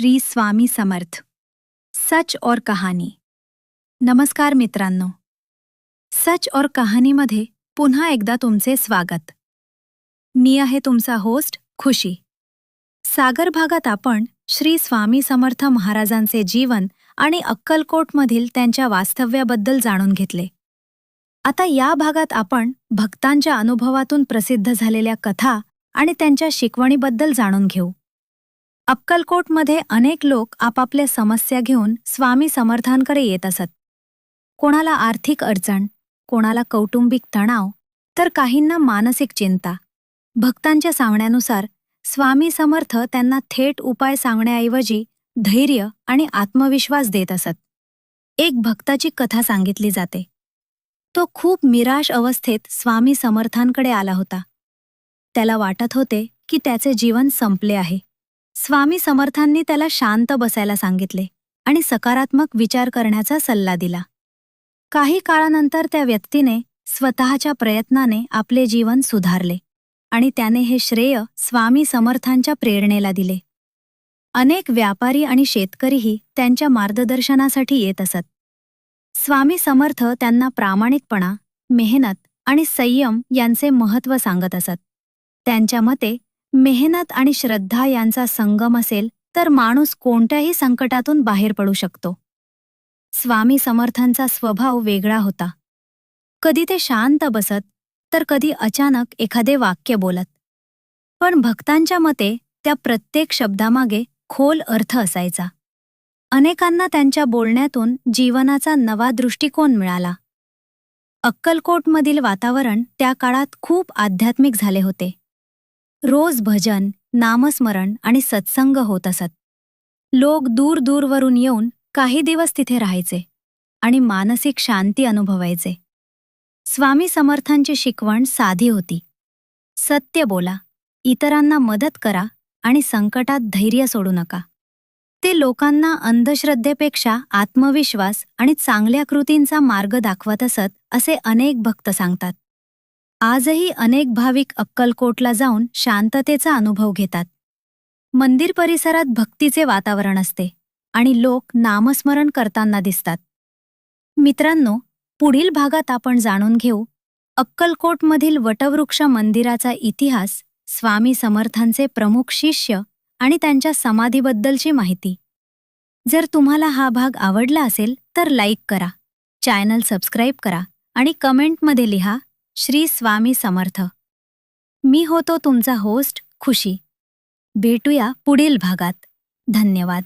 श्री स्वामी समर्थ. सच और कहाणी नमस्कार मित्रांनो. सच और कहाणीमध्ये पुन्हा एकदा तुमचे स्वागत. मी आहे तुमचा होस्ट खुशी. सागर भागात आपण श्री स्वामी समर्थ महाराजांचे जीवन आणि अक्कलकोटमधील त्यांच्या वास्तव्याबद्दल जाणून घेतले. आता या भागात आपण भक्तांच्या अनुभवातून प्रसिद्ध झालेल्या कथा आणि त्यांच्या शिकवणीबद्दल जाणून घेऊ. अक्कलकोटमध्ये अनेक लोक आपापल्या समस्या घेऊन स्वामी समर्थांकडे येत असत. कोणाला आर्थिक अडचण कोणाला कौटुंबिक तणाव तर काहींना मानसिक चिंता. भक्तांच्या सांगण्यानुसार स्वामी समर्थ त्यांना थेट उपाय सांगण्याऐवजी धैर्य आणि आत्मविश्वास देत असत. एक भक्ताची कथा सांगितली जाते. तो खूप निराश अवस्थेत स्वामी समर्थांकडे आला होता. त्याला वाटत होते की त्याचे जीवन संपले आहे. स्वामी समर्थांनी त्याला शांत बसायला सांगितले आणि सकारात्मक विचार करण्याचा सल्ला दिला. काही काळानंतर त्या व्यक्तीने स्वतःच्या प्रयत्नाने आपले जीवन सुधारले आणि त्याने हे श्रेय स्वामी समर्थांच्या प्रेरणेला दिले. अनेक व्यापारी आणि शेतकरीही त्यांच्या मार्गदर्शनासाठी येत असत. स्वामी समर्थ त्यांना प्रामाणिकपणा मेहनत आणि संयम यांचे महत्त्व सांगत असत. त्यांच्या मते मेहनत आणि श्रद्धा यांचा संगम असेल तर माणूस कोणत्याही संकटातून बाहेर पडू शकतो. स्वामी समर्थांचा स्वभाव वेगळा होता. कधी ते शांत बसत तर कधी अचानक एखादे वाक्य बोलत. पण भक्तांच्या मते त्या प्रत्येक शब्दामागे खोल अर्थ असायचा. अनेकांना त्यांच्या बोलण्यातून जीवनाचा नवा दृष्टिकोन मिळाला. अक्कलकोटमधील वातावरण त्या काळात खूप आध्यात्मिक झाले होते. रोज भजन नामस्मरण आणि सत्संग होत असत. लोक दूर दूरवरून येऊन काही दिवस तिथे राहायचे आणि मानसिक शांती अनुभवायचे. स्वामी समर्थांची शिकवण साधी होती. सत्य बोला इतरांना मदत करा आणि संकटात धैर्य सोडू नका. ते लोकांना अंधश्रद्धेपेक्षा आत्मविश्वास आणि चांगल्या कृतींचा मार्ग दाखवत असत असे अनेक भक्त सांगतात. आजही अनेक भाविक अक्कलकोटला जाऊन शांततेचा अनुभव घेतात. मंदिर परिसरात भक्तीचे वातावरण असते आणि लोक नामस्मरण करताना दिसतात. मित्रांनो पुढील भागात आपण जाणून घेऊ अक्कलकोटमधील वटवृक्ष मंदिराचा इतिहास स्वामी समर्थांचे प्रमुख शिष्य आणि त्यांच्या समाधीबद्दलची माहिती. जर तुम्हाला हा भाग आवडला असेल तर लाईक करा चॅनल सबस्क्राईब करा आणि कमेंटमध्ये लिहा श्री स्वामी समर्थ. मी होतो तुमचा होस्ट खुशी. भेटूया पुढील भागात. धन्यवाद.